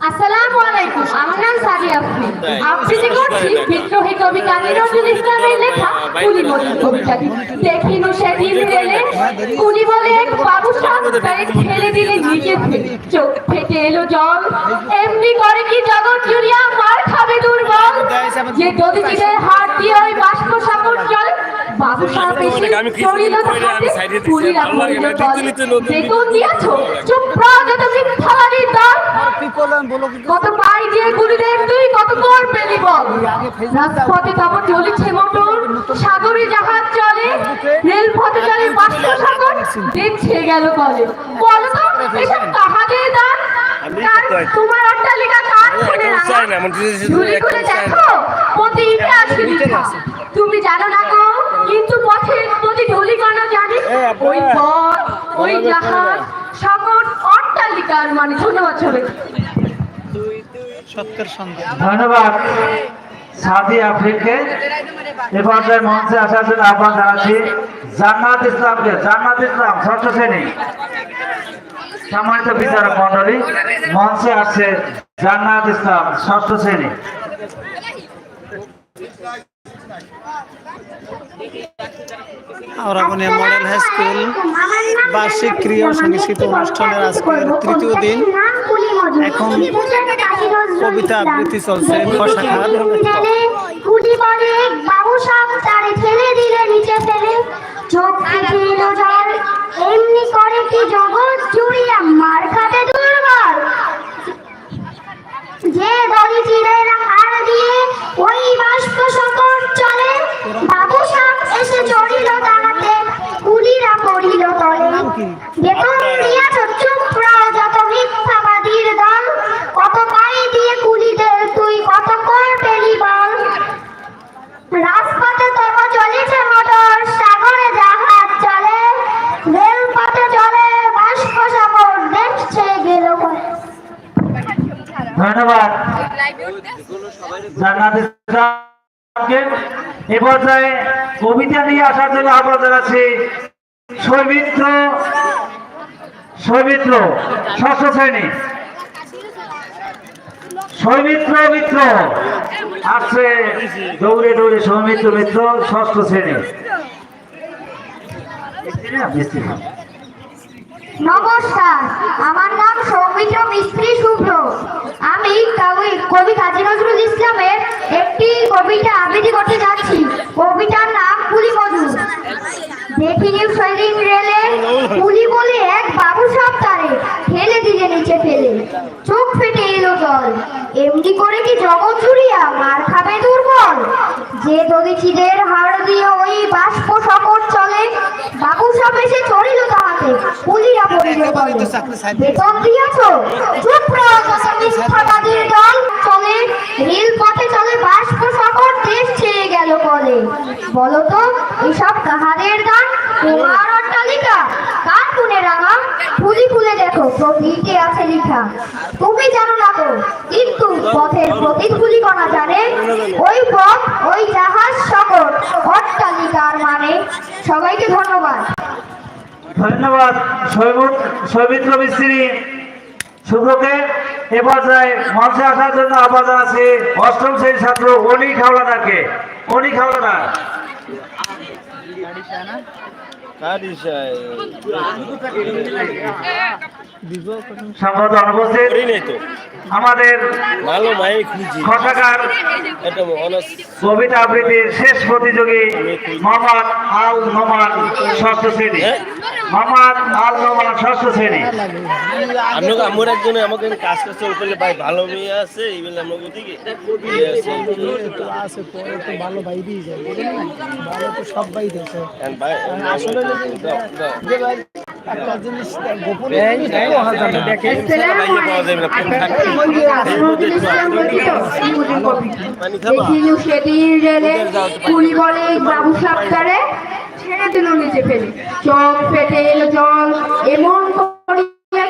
আসসালামু সেদিন বাবু দিলে চোখ ফেটে এলো জল। এমনি করে কি জগৎ জুড়িয়া মার খাবে দুর্বল যে দদিজিদের হাত দিয়ে ওই বাষ্প সাগর জল বাবু সাহেব এসে আমি কিছু চড়িল দিন পরে আমি সাইডে দিচ্ছি, কুলিরা ভালো লাগে পড়িল না, জল দিতে দিতে নতুন বেতন দিয়াছ চুপ প্রগত মিথ্যাবাদীর দল কত পাই দিয়ে গুলিদের তুই কত কর পেলি বল? রাজপথে তখন চলেছে মোটর সাগরে জাহাজ চলে রেলপথে চলে বাষ্প সাগর দেখছে গেল কলে। বলো তো এসব কাহাদের দান। তোমার অট্টালিকা কার খুলে দিদি ঝুলি খুলে দেখো প্রতি ইটে আছে তুমি জানো না কিন্তু পথের প্রতি ঢুলি কেন জানে ওই পথ ওই জাহাজ সকল অট্টালিকার মানে। ধন্যবাদ সবাই ধন্যবাদ। সাদি আফ্রিকে। এ পর্যায়ে মঞ্চে আসার জন্য আহ্বান জানাচ্ছি জান্নাত ইসলামকে। জান্নাত ইসলাম ষষ্ঠ শ্রেণি সম্মানিত বিচারক মন্ডলী মঞ্চে আসছে জান্নাত ইসলাম ষষ্ঠ শ্রেণি আওরাবনিয়া মডেল হাই স্কুল বার্ষিক ক্রীড়া সংস্কৃত অনুষ্ঠানের আজকের তৃতীয় দিন। এখন কবিতা আবৃত্তি চলছে বাবু তারে দিলে নিচে ফেলে থেকে এলো জল এমনি করে কি জগৎ জুড়িয়া মার খাতে দুর্বল যে দড়ি চিড়ের হার দিয়ে ওই বাষ্প সকট চলে বাবু সব এসে চড়িল তাহাতে কুলিরা পড়িল তলে বেতন দিয়াছ চুপ রও যত মিথ্যাবাদীর দল কত পাই দিয়ে কুলিদের তুই কত কর পেলি বল রাজপথে তব চলেছে মোটর সাগরে জাহাজ চলে রেলপথে চলে বাষ্প সাগর দেখছে গেল করে ধন্যবাদ জান্নাত ইসলামকে এ পর্যায়ে কবিতা নিয়ে আসার জন্য আহ্বান জানাচ্ছি সৌমিত্র সৌমিত্র, ষষ্ঠ শ্রেণি। সৌমিত্র মিত্র, আসছে দৌড়ে দৌড়ে সৌমিত্র মিত্র, ষষ্ঠ শ্রেণি। নমস্কার আমার নাম সৌমিত্র মিস্ত্রি শুভ্র আমি কবি কবি কাজী নজরুল ইসলামের একটি কবিতা আবৃত্তি করতে যাচ্ছি কবিতার নাম কুলি মজুর দেখিনি সেদিন রেলে কুলি বলে এক বাবু সব তারে ফেলে দিলে নিচে ফেলে চোখ ফেটে এলো জল এমনি করে কি জগৎ জুড়িয়া মার খাবে দুর্বল যে দদিচিদের হাড় দিয়ে ওই বাষ্প সকট চলে বাবু সব এসে চড়িল তাহাতে পুলিরা পড়িল বেতন দিয়াছ? চুপ মিথ্যাবাদীর দল চলে। রেল পথে চলে বাষ্প সকট দেশ ছেড়ে গেল কলে। বলো তো এসব কাহাদের দান তোমার অট্টালিকা? কার কোণে রাঙা? ফুলি খুলে দেখো প্রকৃতি আছে লেখা। তুমি জানো না তো কিন্তু পথের প্রতিফুলি কণা জানে, ওই পথ, ওই জাহাজ সকট অট্টালিকার মানে। সবাইকে ধন্যবাদ। ধন্যবাদ সৌমিত্র মিস্ত্রি। শুভ্রকে এ পর্যায়ে মঞ্চে আসার জন্য আহ্বান আছে অষ্টম শ্রেণির ছাত্র অনি খাওলাদারকে। অনি খাওলাদার। আমাদের কবিতা আবৃত্তির শেষ প্রতিযোগী মোহাম্মদ আল নোমান ষষ্ঠ শ্রেণি ষষ্ঠ শ্রেণি। আমরা আমার একজন আমাকে কাজ কাজ করলে ভাই ভালো মেয়ে আছে। এই বলে আমরা ওদিকে আছে তো পরে তো ভালো বাইরেই যায় ভালো তো সব বাই দিয়েছে ভাই আসলে যদি দাও, দাও। যে ভাই একটা জিনিস গোপনে জিনিস দেখো ছেড়ে দিল নিচে ফেলে। চোখ ফেটে এলো জল এমন করিয়া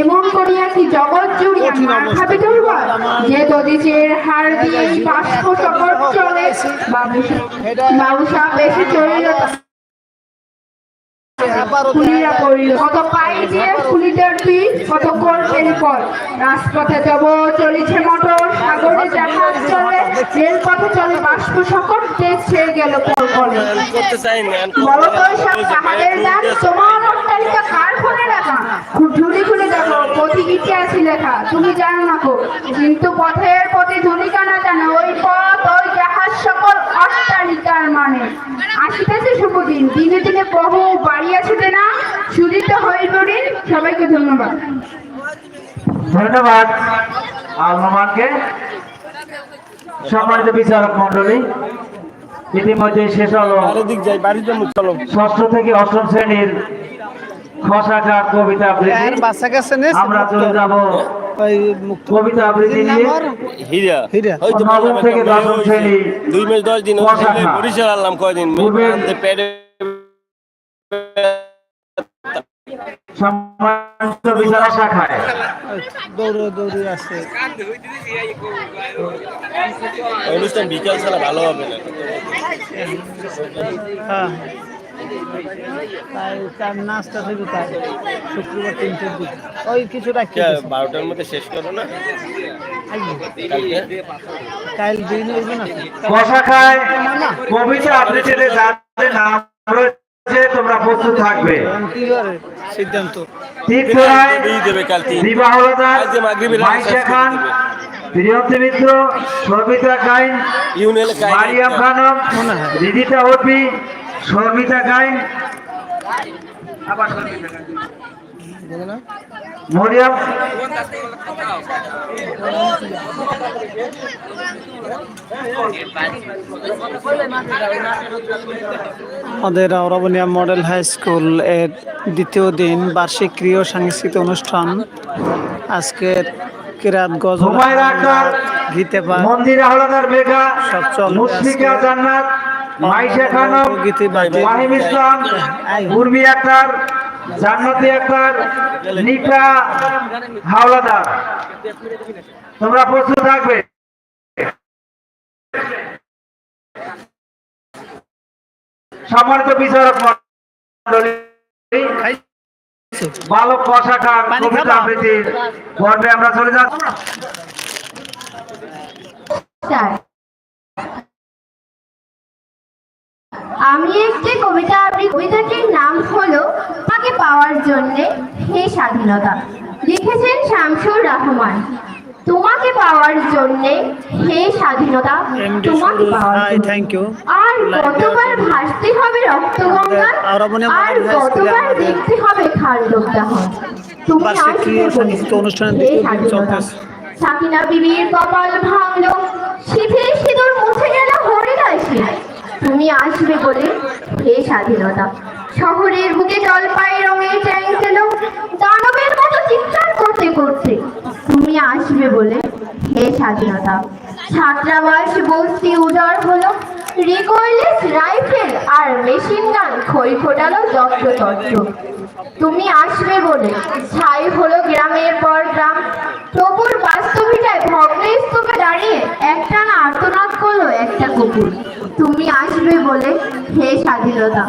এমন করিয়া কি জগৎ জুড়িয়া খাবে দুর্বল যে দদিজের হার দিয়ে বাষ্প সকল চলে। বাবুসা বেশি বাবু পড়িল। কত পাই দিয়ে কত করছেন পর। রাজপথে যাব চলেছে মোটর সাগরে জাহাজ চলে রেলপথে চলে বাষ্প দেশ ছেড়ে গেল পর পরে করতে চাই না বলো তো সব গান তোমার অট্টালিকা কার ফোনে রাখা? ঝুলি খুলে দেখো পথি গীতে আছে লেখা তুমি জানো না গো। কিন্তু পথের প্রতি ধনিকা না জানো ওই পথ ওই জাহাজ সকল অট্টালিকার মানে। আসিতেছে শুভ দিন দিনে দিনে বহু বাড়ি আসিতে না। সুদিত সবাইকে ধন্যবাদ। ধন্যবাদ আলমানকে সম্মানিত বিচারক মন্ডলী ইতিমধ্যে শেষ হলো ষষ্ঠ থেকে অষ্টম শ্রেণির খসাকার কবিতা নে আমরা চলে যাব কবিতা আবৃত্তি নিয়ে। হীরা। ওই তো বললাম। দুই মাস দশ দিন বরিশাল আনলাম কয়দিন? আনতে সম্মানিত বিচারক শাখায় দৌড়ে দৌড়ে আছে অনুষ্ঠান বিকাল ছাড়া ভালো হবে না। হ্যাঁ। তাই তার নাচটা থেকে তাই শুক্রবার তিনটের দিকে। ওই কিছু রাখি বারোটার মধ্যে শেষ করো না? কাল দিন হইবে না? খসাকায় কবিতা যাদের নাম রয়েছে তোমরা প্রস্তুত থাকবে। সিদ্ধান্ত। মাইশা করে খান প্রিয়ন্তী মিত্র সবিতা মারিয়াম খানম রিদিতা ওরপি শর্মিতা গাইন। না? মরিয়াম। আমাদের আওরাবনিয়া মডেল হাই স্কুলের দ্বিতীয় দিন বার্ষিক ক্রিয় সাংস্কৃতিক অনুষ্ঠান। আজকের কিরাত গজল গীতে পাঠ মন্দিরা হলাদার মেঘা সব চলে মুশফিকা জান্নাত মাইশা খানম মাহিম ইসলাম উর্মি আক্তার জান্নাতি আক্তার নিকা হাওলাদার। তোমরা প্রস্তুত থাকবে? সম্মানিত বিচারক মণ্ডলী বালক কবিতা আবৃত্তির পর্বে আমরা চলে যাচ্ছি স্যার আমি একটি কবিতা আবৃত্তি কবিতাটির নাম হলো তাকে পাওয়ার জন্য হে স্বাধীনতা লিখেছেন শামসুর রহমান। তোমাকে পাওয়ার জন্য হে স্বাধীনতা তোমাকে পাওয়ার থ্যাংক ইউ আর কতবার ভাসতে হবে রক্তগঙ্গা আর আর কতবার দেখতে হবে তুমি আসবে দিন স্বাধীনতা। চলতেছে। সাকিনা বিবির কপাল ভাঙলো শীতের সিঁদুর মুছে গেল হরিদাসী তুমি আসবে বলে হে স্বাধীনতা। শহরের বুকে জলপাই রঙের ট্যাঙ্ক এলো দানবের মতো চিৎকার করতে করতে। তুমি আসবে বলে হে স্বাধীনতা। ছাত্রাবাস বস্তি উদার হলো রিকোয়েলেস রাইফেল আর মেশিন গান খই ফোটালো যত্রতত্র তুমি আসবে বলে ছাই হলো গ্রামের পর গ্রাম তবুর বাস্তবিটায় ভগ্নস্তূপে দাঁড়িয়ে একটানা আর্তনাদ করল একটা কুকুর। তুমি আসবে বলে হে স্বাধীনতা,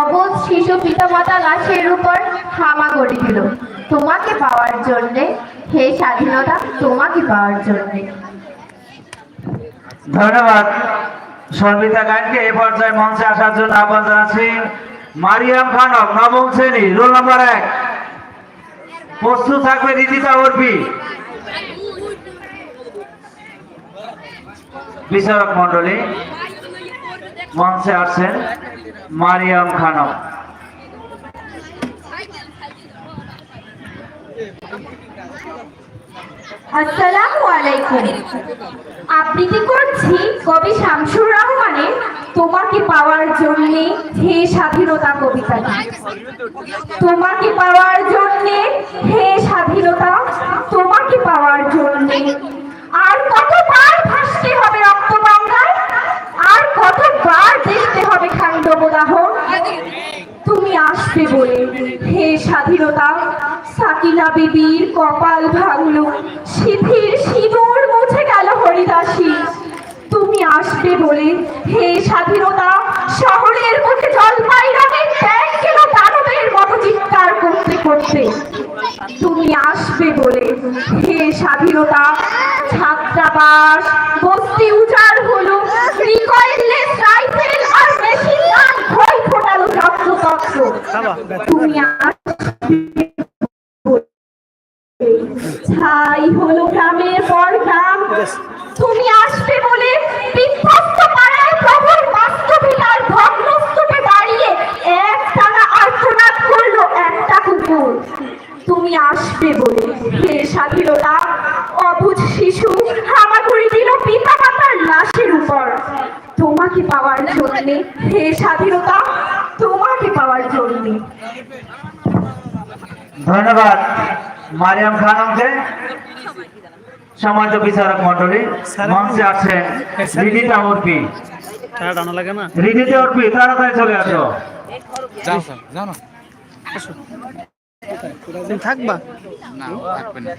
অবোধ শিশু পিতামাতা লাশের উপর হামা গড়ি দিল। তোমাকে পাওয়ার জন্যে, হে স্বাধীনতা, তোমাকে পাওয়ার জন্যে। ধন্যবাদ সর্বিতা গানকে এই পর্যায়ে মঞ্চে আসার জন্য আহ্বান জানাচ্ছি মারিয়াম খানম, নবম শ্রেণি, রোল নম্বর এক। প্রস্তুত থাকবে রিদিতা উর্বি বিচারক মন্ডলী মঞ্চে আসছেন মারিয়াম খানম। করছি? কবি শামসুর রহমানের তোমাকে পাওয়ার জন্য হে স্বাধীনতা কবিতাটি তোমাকে পাওয়ার জন্য হে স্বাধীনতা, তোমাকে পাওয়ার জন্য আর কতবার ভাসতে হবে সর্বদাহর তুমি আসবে বলে। হে স্বাধীনতা, সাকিলা বিবির কপাল ভাঙল। সিথির সিঁদুর মুছে গেল হরিদাসী। তুমি আসবে বলে। হে স্বাধীনতা, শহরের মুখে জলপাই রঙের ট্যাঙ্ক গেল দানবের মতো চিৎকার করতে করতে। তুমি আসবে বলে। হে স্বাধীনতা, ছাত্রাবাস তুমি ছাই হলো গ্রামের পর গ্রাম তুমি আসবে ধন্যবাদ মারিয়াম খানকে সমাজ বিচারক মন্ডলী মঞ্চে আছেন রিদিতা উর্পি রিদিতা উর্পি তাড়াতাড়ি চলে আসো। জানো থাকবা? না থাকবে না।